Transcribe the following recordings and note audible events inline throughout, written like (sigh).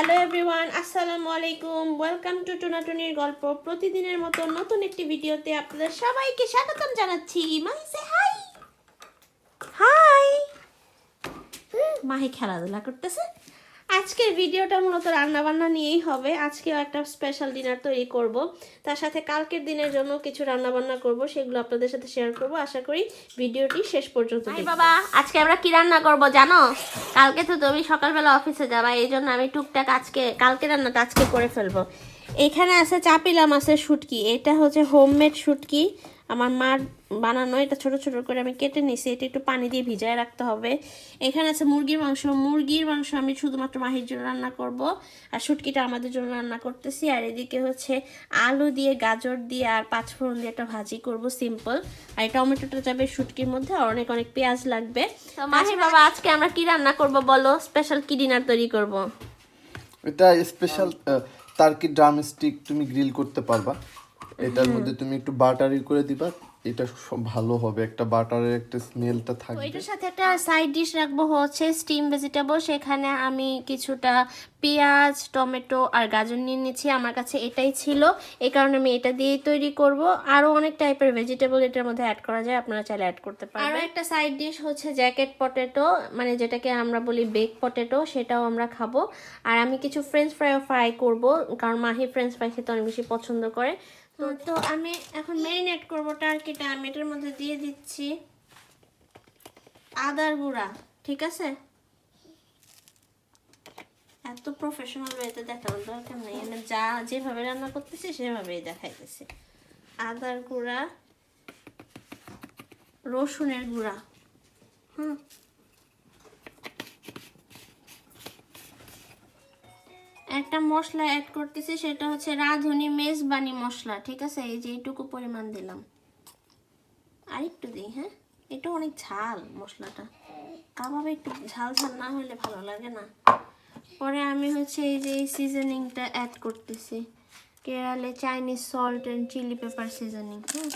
Hello everyone আসসালামু আলাইকুম welcome to টুনাটুনির গল্প। প্রতিদিনের মতো নতুন একটি ভিডিওতে আপনাদের সবাইকে স্বাগতম জানাচ্ছি। মাহি সে হাই হাই মাহি খেলাধুলা করতেছে। আজকের ভিডিওটা মূলত রান্নাবান্না নিয়েই হবে। আজকেও একটা স্পেশাল ডিনার তৈরি করব। তার সাথে কালকের দিনের জন্য কিছু রান্নাবান্না করব সেগুলো আপনাদের সাথে শেয়ার করব। আশা করি ভিডিওটি শেষ পর্যন্ত বাবা আজকে আমরা কি রান্না করব জানো? কালকে তো তুমি সকালবেলা অফিসে যাবা এই জন্য আমি টুকটাক আজকে কালকে রান্নাটা আজকে করে ফেলব। এখানে আছে চাপিলা মাছের শুটকি এটা হচ্ছে হোমমেড শুটকি। আমার মার বানানো এটা ছোট ছোট করে আমি কেটে নিছি এটা একটু পানি দিয়ে ভিজায় রাখতে হবে। এখানে আছে মুরগির মাংস মুরগির মাংস আমি শুধুমাত্র মাহির জন্য রান্না করব আর শুটকিটা আমাদের জন্য রান্না করতেছি। আর এদিকে হচ্ছে আলু দিয়ে গাজর দিয়ে আর পাঁচফোড়ন দিয়ে একটা ভাজি করব সিম্পল। আর এই টমেটোটা যাবে শুটকির মধ্যে আর অনেক অনেক পেঁয়াজ লাগবে। তো মাহি বাবা আজকে আমরা কি রান্না করব বলো? স্পেশাল কি ডিনার তৈরি করব? এটা স্পেশাল টার্কি ড্রাম স্টিক তুমি গ্রিল করতে পারবা। এটার মধ্যে তুমি একটু বাটারি করে দিবা এটা সব ভালো হবে। একটা বাটারের একটা স্মেলটা তো থাকবে। এটার সাথে একটা সাইড ডিশ রাখব হচ্ছে স্টিম ভেজিটেবল সেখানে আমি কিছুটা পেঁয়াজ টমেটো আর গাজর নিয়ে নিচ্ছি আমার কাছে এটাই ছিল। এই কারণে আমি এটা দিয়েই তৈরি করব। আরও অনেক টাইপের ভেজিটেবল এটার মধ্যে অ্যাড করা যায় আপনারা চাইলে অ্যাড করতে পারেন আরও একটা সাইড ডিশ হচ্ছে জ্যাকেট পটেটো মানে যেটাকে আমরা বলি বেক পটেটো সেটাও আমরা খাব। আর আমি কিছু ফ্রেঞ্চ ফ্রাইও ফ্রাই করব কারণ মাহি ফ্রেঞ্চ ফ্রাই খেতে অনেক বেশি পছন্দ করে। তো আমি এখন ম্যারিনেট করব টার্কিটা আমি এটার মধ্যে দিয়ে দিচ্ছি আদার গুঁড়া, ঠিক আছে? এত প্রফেশনাল ওয়েতে দেখানোর দরকার নেই। মানে যা যেভাবে রান্না করতেছি, সেভাবেই দেখাইতেছি। আদার গুঁড়া, রসুনের গুঁড়া, হুম? একটা মশলা অ্যাড করতেছি, সেটা হচ্ছে রাঁধুনি মেজবানি মশলা, ঠিক আছে? এই যে এইটুকু পরিমাণ দিলাম। আর একটু দিই হ্যাঁ? এটা অনেক ঝাল মশলাটা। কাবাবে একটু ঝাল ঝাল না হলে ভালো লাগে না। পরে আমি হচ্ছে এই যে এই সিজনিংটা অ্যাড করতেছি। কেরালে Chinese salt and chili pepper seasoning হ্যাঁ?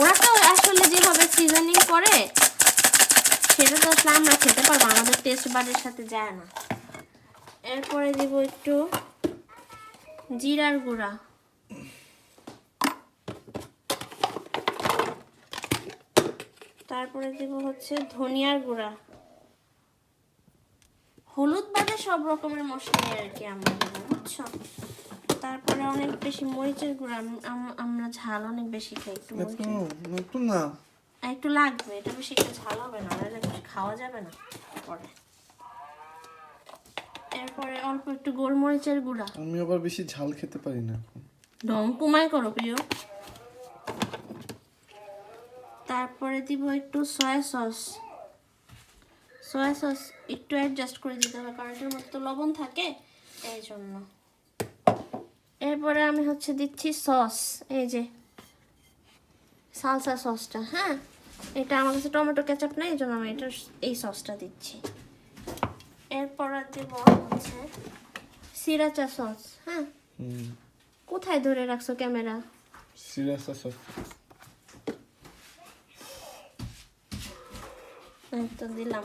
ওরা তো আসলে যেভাবে সিজনিং করে, সেটা তো আসলে আমরা খেতে পারব, আমাদের টেস্ট বারের সাথে যায় না। এরপরে দিব একটু জিরার গুঁড়া। তারপরে দিব হচ্ছে ধনিয়ার গুঁড়া। হলুদ বাদে সব রকমের মশলা আর কি আমরা দেবো বুঝছ? তারপরে অনেক বেশি মরিচের গুঁড়া আম- আম- আমরা ঝাল অনেক বেশি খাই একটু নতুন না। একটু লাগবে এটা বেশি একটু ঝাল হবে না খাওয়া যাবে না পরে। এরপরে অল্প একটু গোলমরিচের গুঁড়া। আমি আবার বেশি ঝাল খেতে পারি না ঢং কুমাই করো প্রিয়। তারপরে দিব একটু সয়া সস সয়া সস একটু অ্যাডজাস্ট করে দিতে হবে কারণ এটার মধ্যে তো লবণ থাকে এই জন্য। এরপরে আমি হচ্ছে দিচ্ছি সস এই যে সালসা সসটা হ্যাঁ? এটা আমার কাছে টমেটো কেচাপ নেই এই জন্য আমি এটা এই সসটা দিচ্ছি। এরপর দেব হচ্ছে সিরাচা সস হ্যাঁ? কোথায় ধরে রাখছো ক্যামেরা? আছে এই তো দিলাম।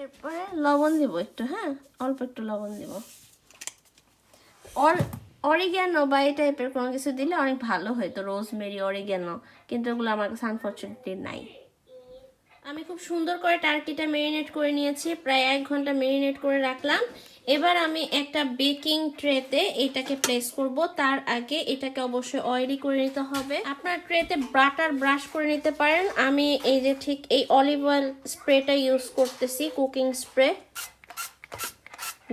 এরপরে লবণ দিব একটু হ্যাঁ? অল্প একটু লবণ দিব। অর অরিগ্যানো বা এই টাইপের কোনো কিছু দিলে অনেক ভালো হতো রোজমেরি অরিগ্যানো কিন্তু ওগুলো আমার কাছে আনফর্চুনেটলি নাই। আমি খুব সুন্দর করে টার্কিটা মেরিনেট করে নিয়েছি, প্রায় এক ঘণ্টা মেরিনেট করে রাখলাম। এবার আমি একটা বেকিং ট্রেতে এটাকে প্লেস করব। তার আগে এটাকে অবশ্যই অয়েলি করে নিতে হবে। আপনার ট্রেতে বাটার ব্রাশ করে নিতে পারেন। আমি এই যে ঠিক এই অলিভ অয়েল স্প্রেটা ইউজ করতেছি কুকিং স্প্রে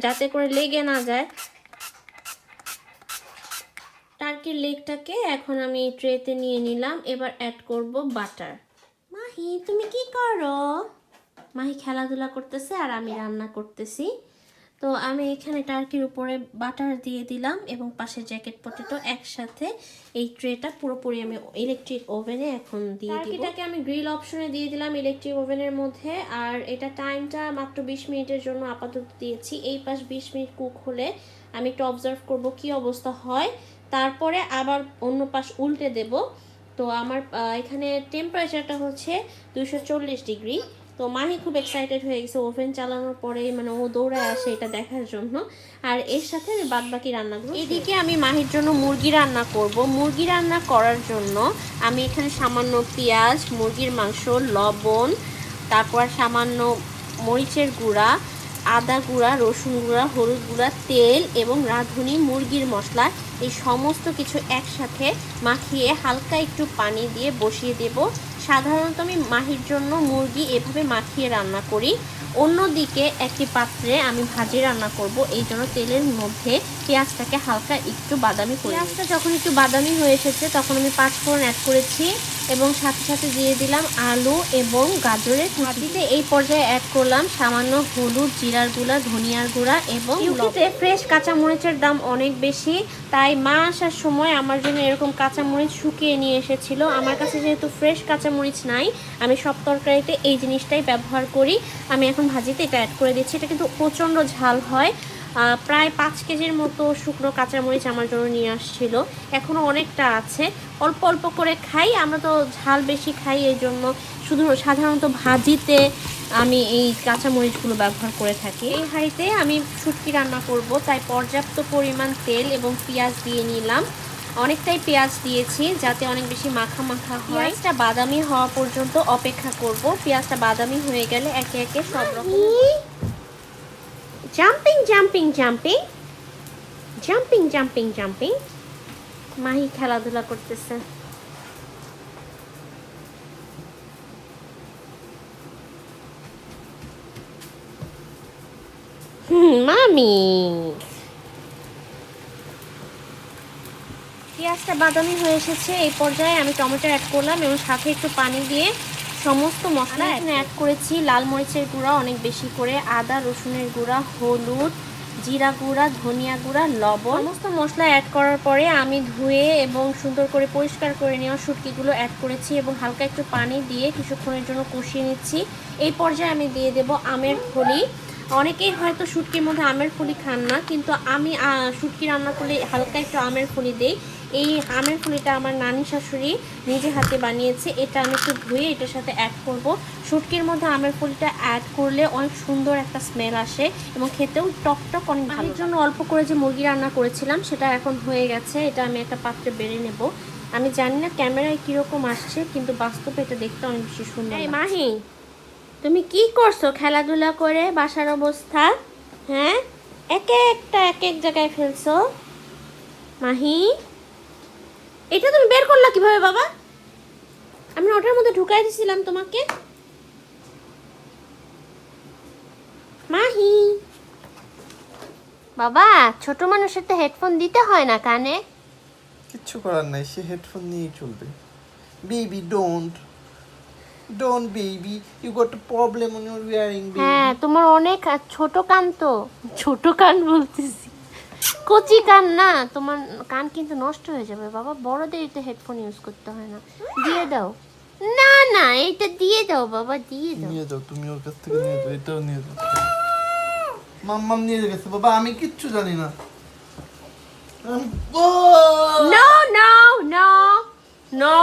যাতে করে লেগে না যায়। টার্কির লেগটাকে এখন আমি ট্রেতে নিয়ে নিলাম। এবার অ্যাড করব বাটার মাহি, তুমি কি করো? মাহি খেলাধুলা করতেছে আর আমি রান্না করতেছি। তো আমি এখানে টার্কির উপরে বাটার দিয়ে দিলাম এবং পাশে জ্যাকেট পটেটো একসাথে এই ট্রেটা পুরোপুরি আমি ইলেকট্রিক ওভেনে এখন দিয়ে দিব। টার্কিটাকে আমি গ্রিল অপশনে দিয়ে দিলাম ইলেকট্রিক ওভেনের মধ্যে। আর এটা টাইমটা মাত্র বিশ মিনিটের জন্য আপাতত দিয়েছি। এই পাশ বিশ মিনিট কুক হলে আমি একটু অবজার্ভ করব কি অবস্থা হয়। তারপরে আবার অন্য পাশ উল্টে দেব। তো আমার এখানে টেম্পারেচারটা হচ্ছে দুশো চল্লিশ ডিগ্রি। তো মাহি খুব এক্সাইটেড হয়ে গেছে ওভেন চালানোর পরেই মানে ও দৌড়ায় আসে এটা দেখার জন্য। আর এর সাথে আমি বাদ বাকি রান্নাগুলো এদিকে আমি মাহির জন্য মুরগি রান্না করব। মুরগি রান্না করার জন্য আমি এখানে সামান্য পেঁয়াজ, মুরগির মাংস, লবণ, তারপর সামান্য মরিচের গুঁড়া আদা গুঁড়া, রসুন গুঁড়া, হলুদ গুঁড়া, তেল এবং রাঁধুনি, মুরগির মশলা এই সমস্ত কিছু একসাথে মাখিয়ে হালকা একটু পানি দিয়ে বসিয়ে দেব। সাধারণত আমি মাহির জন্য মুরগি এভাবে মাখিয়ে রান্না করি। অন্যদিকে একটি পাত্রে আমি ভাজি রান্না করব। এই জন্য তেলের মধ্যে পেঁয়াজটাকে হালকা একটু বাদামি করে পেঁয়াজটা যখন একটু বাদামি হয়ে এসেছে, তখন আমি পাঁচ ফোড়ন অ্যাড করেছি। এবং সাথে সাথে দিয়ে দিলাম আলু এবং গাজরের ভাজিতে এই পর্যায়ে অ্যাড করলাম সামান্য হলুদ জিরার গুঁড়া ধনিয়ার গুঁড়া এবং ইউকিতে ফ্রেশ কাঁচামরিচের দাম অনেক বেশি তাই মা আসার সময় আমার জন্য এরকম কাঁচামরিচ শুকিয়ে নিয়ে এসেছিল। আমার কাছে যেহেতু ফ্রেশ কাঁচামরিচ নাই আমি সব তরকারিতে এই জিনিসটাই ব্যবহার করি। আমি এখন ভাজিতে এটা অ্যাড করে দিচ্ছি এটা কিন্তু প্রচণ্ড ঝাল হয়। প্রায় পাঁচ কেজির মতো শুকনো কাঁচামরিচ আমার জন্য নিয়ে আসছিল। এখনও অনেকটা আছে। অল্প অল্প করে খাই, আমরা তো ঝাল বেশি খাই, এই জন্য শুধু সাধারণত ভাজিতে আমি এই কাঁচামরিচগুলো ব্যবহার করে থাকি। এই হাঁড়িতে আমি শুটকি রান্না করব, তাই পর্যাপ্ত পরিমাণ তেল এবং পেঁয়াজ দিয়ে নিলাম। অনেকটাই পেঁয়াজ দিয়েছি, যাতে অনেক বেশি মাখা মাখা হয়। পেঁয়াজটা বাদামি হওয়া পর্যন্ত অপেক্ষা করব। পেঁয়াজটা বাদামি হয়ে গেলে একে একে সব রকম jumping jumping jumping jumping jumping jumping Mahi খেলাধুলা করতেছে। মামি। পেঁয়াজটা বাদামি হয়ে এসেছে। এই পর্যায়ে আমি টমেটো অ্যাড করলাম এবং সাথে একটু পানি দিয়ে সমস্ত মশলা এখানে অ্যাড করেছি। লাল মরিচের গুঁড়া অনেক বেশি করে আদা রসুনের গুঁড়া হলুদ জিরা গুঁড়া ধনিয়া গুঁড়া লবণ। সমস্ত মশলা অ্যাড করার পরে আমি ধুয়ে এবং সুন্দর করে পরিষ্কার করে নেওয়া শুটকিগুলো অ্যাড করেছি এবং হালকা একটু পানি দিয়ে কিছুক্ষণের জন্য কষিয়ে নিচ্ছি। এই পর্যায়ে আমি দিয়ে দেব আমের ফলি। অনেকেই হয়তো শুটকির মধ্যে আমের ফলি খান না কিন্তু আমি শুটকি রান্না করলে হালকা একটু আমের ফলি দেই। এই আমের ফুলিটা আমার নানি শাশুড়ি নিজে হাতে বানিয়েছে। এটা আমি একটু ধুয়ে এটার সাথে অ্যাড করব। শুটকির মধ্যে আমের ফুলিটা অ্যাড করলে অনেক সুন্দর একটা স্মেল আসে এবং খেতেও টক টক অনেক ভালো জন্য অল্প করে যে মুরগি রান্না করেছিলাম সেটা এখন হয়ে গেছে। এটা আমি একটা পাত্রে বেড়ে নেব। আমি জানি না ক্যামেরায় কীরকম আসছে কিন্তু বাস্তবে এটা দেখতে অনেক বেশি সুন্দর এই মাহি তুমি কি করছ খেলাধুলা করে? বাসার অবস্থা হ্যাঁ? এক একটা এক এক জায়গায় ফেলছো। মাহি? এটা তুমি বের করলা কীভাবে বাবা? আমি ওটার মধ্যে ঢুকাই দিছিলাম তোমাকে। মাহি। বাবা ছোট মানুষের তো হেডফোন দিতে হয় না কানে। কিচ্ছু করার নাই সে হেডফোন নিয়েই চলবে। Baby don't don't baby you got a problem on your wiring হ্যাঁ তোমার অনেক ছোট কান তো। ছোট কান বলতেছি। কচি কান না তোমার কান কিন্তু নষ্ট হয়ে যাবে। বাবা বড়দের তো হেডফোন ইউজ করতে হয় না। দিয়ে দাও। না না এটা দিয়ে দাও বাবা দিয়ে দাও। নিয়ে যাও তুমি ওর কাছ থেকে নিয়ে যাও এটাও নিয়ে যাও। মাম্মাম নিয়ে গেছে বাবা আমি কিচ্ছু জানি না। নো নো নো নো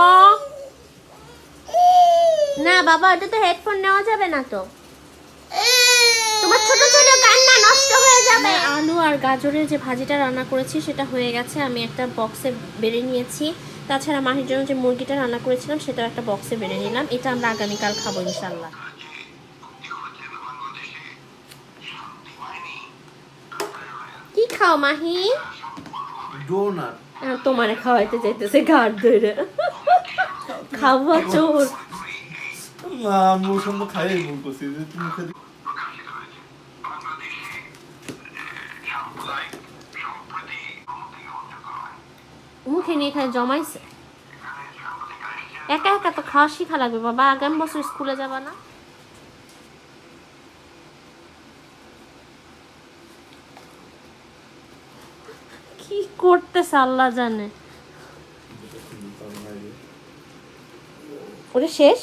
না বাবা ওটা তো হেডফোন নেওয়া যাবে না তো। তোমার ছোট ছোট কান্না নষ্ট হয়ে যাবে। আলু আর গাজরের যে ভাজিটা রান্না করেছি সেটা হয়ে গেছে। আমি একটা বক্সে বেড়ে নিয়েছি। তাছাড়া মাহির জন্য যে মুরগিটা রান্না করেছিলাম সেটাও একটা বক্সে বেড়ে নিলাম। এটা আমরা আগামীকাল খাব ইনশাল্লাহ কি খাও মাহি? ডোনাট তোমারে খাওয়াইতে চাইতেছে ঘাট ধরে খাওয়া চোর। ওর সঙ্গে খাইয়ে ভুল করছি যে তুমি মুখে নিয়ে খায় জমাইছে। একা একা তো খাওয়া শিখা লাগবে, বাবা। আগামী বছর স্কুলে যাবা না? কি করতেছে আল্লাহ জানে। ওটা শেষ?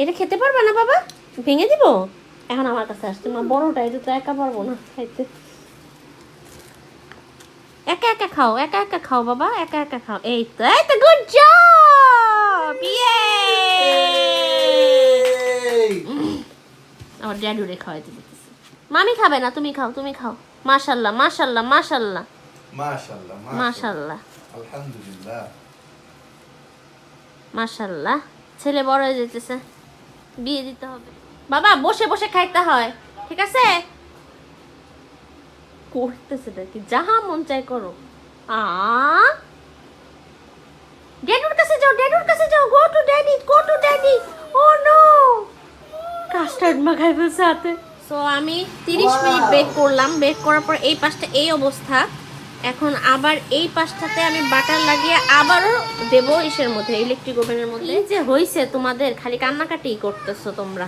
এটা খেতে পারবে না বাবা? ভেঙে দিব? এখন আমার কাছে আসছে। মা, বড়টা এটা তো একা পারব না খাইতে। একা একা খাও একা একা খাও বাবা একা একা খাও। এই তো এই তো গুড জব বিয়ে আমার ড্যাডুরে খাওয়াইতে দিতেছে। মামি খাবে না তুমি খাও তুমি খাও। মাশাল্লাহ মাশাল্লাহ মাশাল্লাহ মাশাআল্লাহ মাশাল্লাহ আলহামদুলিল্লাহ। মাশাল্লাহ ছেলে বড় হয়ে যেতেছে বিয়ে দিতে হবে। বাবা বসে বসে খাইতে হয়। ঠিক আছে? করতেছে নাকি? যাহা মন চাই করো। আ? ড্যাডুর কাছে যাও ড্যাডুর কাছে যাও। Go to daddy go to daddy oh no. Custard মাখাই ফেলছে হাতে। সো আমি 30 মিনিট বেক করলাম। বেক করার পর এই পাশটা এই অবস্থা। এখন আবার এই পাশটাতে আমি বাটার লাগিয়ে আবারও দেবো ইসের মধ্যে ইলেকট্রিক ওভেনের মধ্যে। এই যে হইছে তোমাদের খালি কান্নাকাটি করতেছো তোমরা।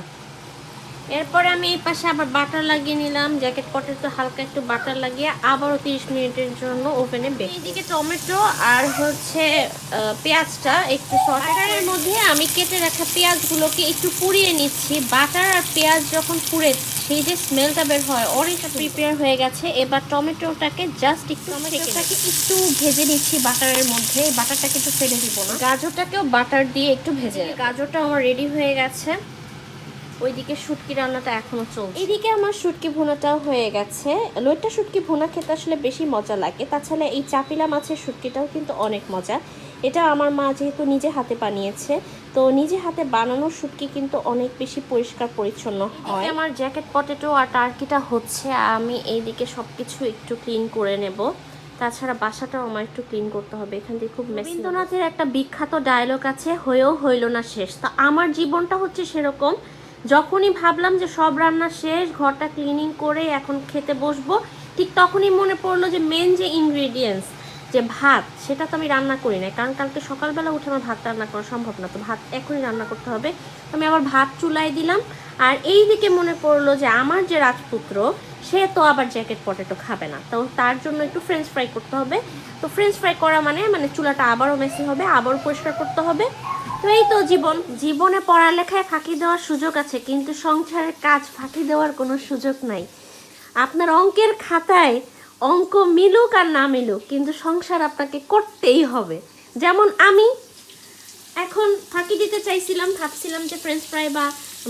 এরপরে আমি এই পাশে আবার বাটার লাগিয়ে নিলাম। জ্যাকেট কটের তো হালকা একটু বাটার লাগিয়ে আবারও তিরিশ মিনিটের জন্য ওভেনে বেক এইদিকে টমেটো আর হচ্ছে পেঁয়াজটা একটু সরকারের মধ্যে আমি কেটে রাখা পেঁয়াজগুলোকে একটু পুড়িয়ে নিচ্ছি। বাটার আর পেঁয়াজ যখন পুড়ে সেই যে স্মেলটা বের হয় অনেকটা প্রিপেয়ার হয়ে গেছে। এবার টমেটোটাকে জাস্ট একটু টমেটোটাকে একটু ভেজে নিচ্ছি বাটারের মধ্যে। বাটারটাকে একটু ফেলে দিব না। গাজরটাকেও বাটার দিয়ে একটু ভেজে। গাজরটা আমার রেডি হয়ে গেছে। ওইদিকে শুটকি রান্নাটা এখনও চলছে। এদিকে আমার শুটকি ভুনাটাও হয়ে গেছে। লইটা শুটকি ভুনা খেতে আসলে বেশি মজা লাগে। তাছাড়া এই চাপিলা মাছের শুটকিটাও কিন্তু অনেক মজা। এটা আমার মা যেহেতু নিজে হাতে বানিয়েছে তো নিজে হাতে বানানো শুটকি কিন্তু অনেক বেশি পরিষ্কার পরিচ্ছন্ন হয়। আমার জ্যাকেট পটেটো আর টার্কিটা হচ্ছে আমি এইদিকে সব কিছু একটু ক্লিন করে নেব। তাছাড়া বাসাটাও আমার একটু ক্লিন করতে হবে এখান থেকে খুব রবীন্দ্রনাথের একটা বিখ্যাত ডায়লগ আছে হয়েও হইল না শেষ। তা আমার জীবনটা হচ্ছে সেরকম যখনই ভাবলাম যে সব রান্না শেষ, ঘরটা ক্লিনিং করে এখন খেতে বসবো, ঠিক তখনই মনে পড়ল যে মেন যে ইনগ্রেডিয়েন্টস যে ভাত, সেটা তো আমি রান্না করি না কারণ কালকে সকালবেলা উঠে আমার ভাত রান্না করা সম্ভব না, তো ভাত এখনই রান্না করতে হবে। আমি আবার ভাত চুলাই দিলাম। আর এই দিকে মনে পড়ল যে আমার যে রাজপুত্র, সে তো আবার জ্যাকেট পটেটো খাবে না। তো তার জন্য একটু ফ্রেঞ্চ ফ্রাই করতে হবে। তো ফ্রেঞ্চ ফ্রাই করা মানে মানে চুলাটা আবারও মেসি হবে, আবারও পরিষ্কার করতে হবে। এই তো জীবন। জীবনে পড়ালেখায় ফাঁকি দেওয়ার সুযোগ আছে, কিন্তু সংসারের কাজ ফাঁকি দেওয়ার কোনো সুযোগ নাই। আপনার অঙ্কের খাতায় অঙ্ক মিলুক আর না মিলুক, কিন্তু সংসার আপনাকে করতেই হবে। যেমন আমি এখন ফাঁকি দিতে চাইছিলাম, ভাবছিলাম যে ফ্রেঞ্চ ফ্রাই বা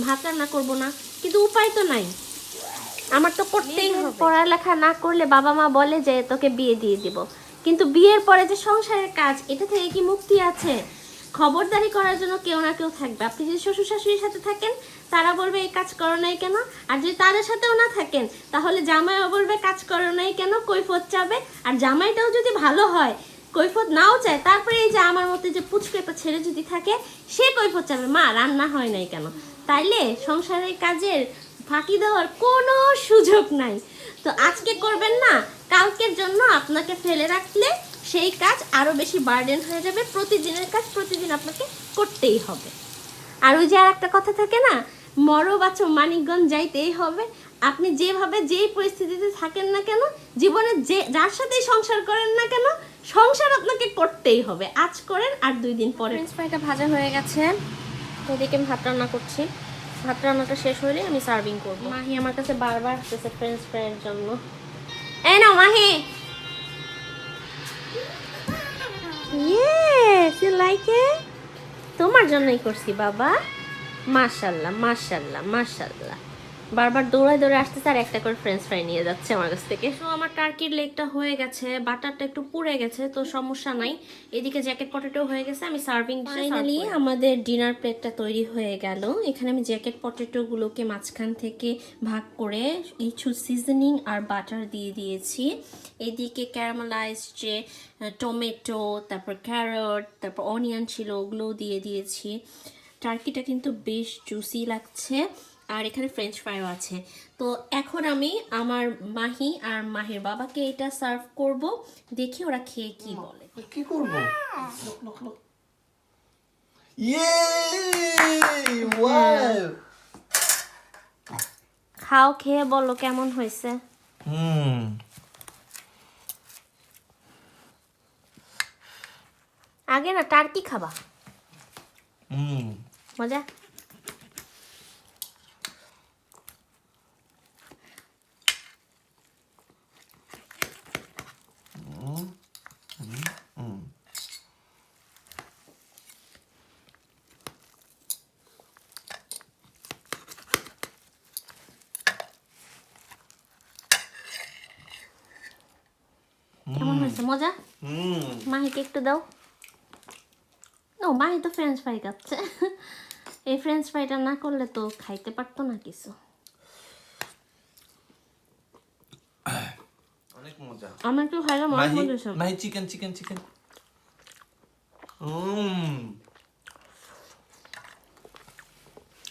ভাত রান্না করব না, কিন্তু উপায় তো নাই। আমার তো করতেই হবে। পড়ালেখা না করলে বাবা মা বলে যে তোকে বিয়ে দিয়ে দিব। কিন্তু বিয়ের পরে যে সংসারের কাজ, এটা থেকে কি মুক্তি আছে? খবরদারি করার জন্য কেউ না কেউ থাকবে। আপনি যদি শ্বশুর শাশুড়ির সাথে থাকেন, তারা বলবে, এই কাজ করো নাই কেন? আর যদি তাদের সাথেও না থাকেন, তাহলে জামাইও বলবে, কাজ করো নাই কেন? কৈফত চাবে? আর জামাইটাও যদি ভালো হয়, কৈফত নাও চায়, তারপরে এই যে আমার মতে যে পুচকু একটা ছেলে যদি থাকে, সে কৈফত চাবে, মা, রান্না হয় নাই কেন? তাইলে সংসারের কাজের ফাঁকি দেওয়ার কোনো সুযোগ নাই। তো আজকে করবেন না, কালকের জন্য আপনাকে ফেলে রাখলে সেই কাজ আরও বেশি বার্ডেন হয়ে যাবে প্রতিদিনের কাজ প্রতিদিন আপনাকে করতেই হবে। আর ওই যে আর একটা কথা থাকে না মরো বাছো মানিকগঞ্জ যাইতেই হবে। আপনি যেভাবে যেই পরিস্থিতিতে থাকেন না কেন জীবনে যে যার সাথেই সংসার করেন না কেন সংসার আপনাকে করতেই হবে। আজ করেন আর দুই দিন পরে ফ্রাইটা ভাজা হয়ে গেছে। এদিকে আমি ভাত রান্না করছি। ভাত রান্নাটা শেষ হলে আমি সার্ভিং করব। মাহি আমার কাছে বারবার আসতেছে ফ্রেঞ্চ ফ্রাইয়ের জন্য। এই না মাহি! ইয়েস ইউ লাইক তোমার জন্যই করছি বাবা। মাশাল্লাহ মাশাল্লাহ মাশাল্লাহ। বারবার দৌড়ায় দৌড়ে আসতেছে আর একটা করে ফ্রেঞ্চ ফ্রাই নিয়ে যাচ্ছে আমার কাছ থেকে। তো আমার টার্কির লেগটা হয়ে গেছে বাটারটা একটু পুড়ে গেছে তো সমস্যা নাই। এদিকে জ্যাকেট পটেটো হয়ে গেছে আমি সার্ভিং ফাইনালি আমাদের ডিনার প্লেটটা তৈরি হয়ে গেল। এখানে আমি জ্যাকেট পটেটোগুলোকে মাঝখান থেকে ভাগ করে কিছু সিজনিং আর বাটার দিয়ে দিয়েছি। এদিকে ক্যারামেলাইজ যে টমেটো তারপর ক্যারট তারপর অনিয়ন ছিল ওগুলোও দিয়ে দিয়েছি। টার্কিটা কিন্তু বেশ জুসি লাগছে। আর এখানে ফ্রেঞ্চ ফ্রাইও আছে। তো এখন আমি আমার মাহি আর মাহির বাবাকে এটা সার্ভ করব দেখি ওরা খেয়ে কি বলে। কি করব? ইয়ে খাও খেয়ে বলো কেমন হয়েছে। হুম। আগে না টার্কি খাবা। হুম। মজা কেমন হয়েছে মজা হুম মাহিকে একটু দাও। ও মাহি তো ফ্রেঞ্চ ফ্রাই খাচ্ছে। এই ফ্রেঞ্চ ফ্রাইটা না করলে তো খাইতে পারতো না কিছু। অনেক মজা। আমার খাইলে মাহি চিকেন চিকেন চিকেন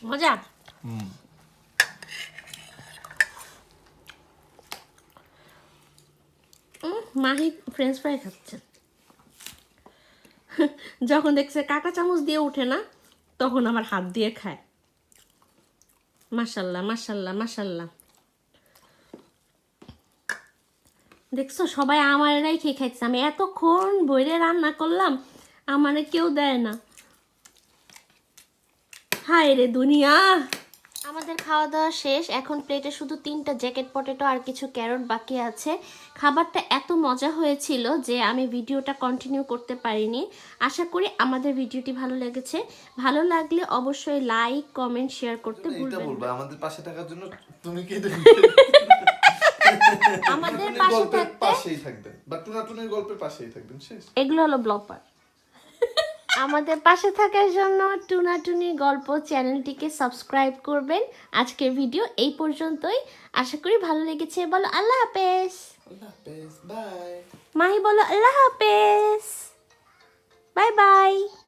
মজা? হুম। মাহি ফ্রেঞ্চ ফ্রাই খাচ্ছে। যখন দেখছে কাঁটা চামচ দিয়ে ওঠে না, তখন আমার হাত দিয়ে খায়। মাশাল্লাহ মাশাল্লাহ মাশাল্লাহ। দেখছ, সবাই আমার এরাই খেয়ে খাইছে আমি এতক্ষণ বইরে রান্না করলাম, আমারে কেউ দেয় না। হায় রে দুনিয়া! আমাদের খাওয়া দাওয়া শেষ। এখন প্লেটে শুধু তিনটা জ্যাকেট পটেটো আর কিছু ক্যারট বাকি আছে। খাবারটা এত মজা হয়েছিল যে আমি ভিডিওটা কন্টিনিউ করতে পারিনি। আশা করি আমাদের ভিডিওটি ভালো লেগেছে। ভালো লাগলে অবশ্যই লাইক কমেন্ট শেয়ার করতে ভুলবেন না। আমাদের পাশে থাকার জন্য তুমি কি আমাদের (laughs) পাশে গল্পের থাকতে পাশেই থাকবেন। বা টুনাটুনির গল্পের পাশেই থাকবেন শেষ। এগুলো হলো ব্লপার আমাদের পাশে থাকার জন্য টুনাটুনি গল্প চ্যানেলটিকে সাবস্ক্রাইব করবেন। আজকের ভিডিও এই পর্যন্তই। আশা করি ভালো লেগেছে। বলো আল্লাহ হাফেজ। মাহি বলো আল্লাহ হাফেজ। Bye bye.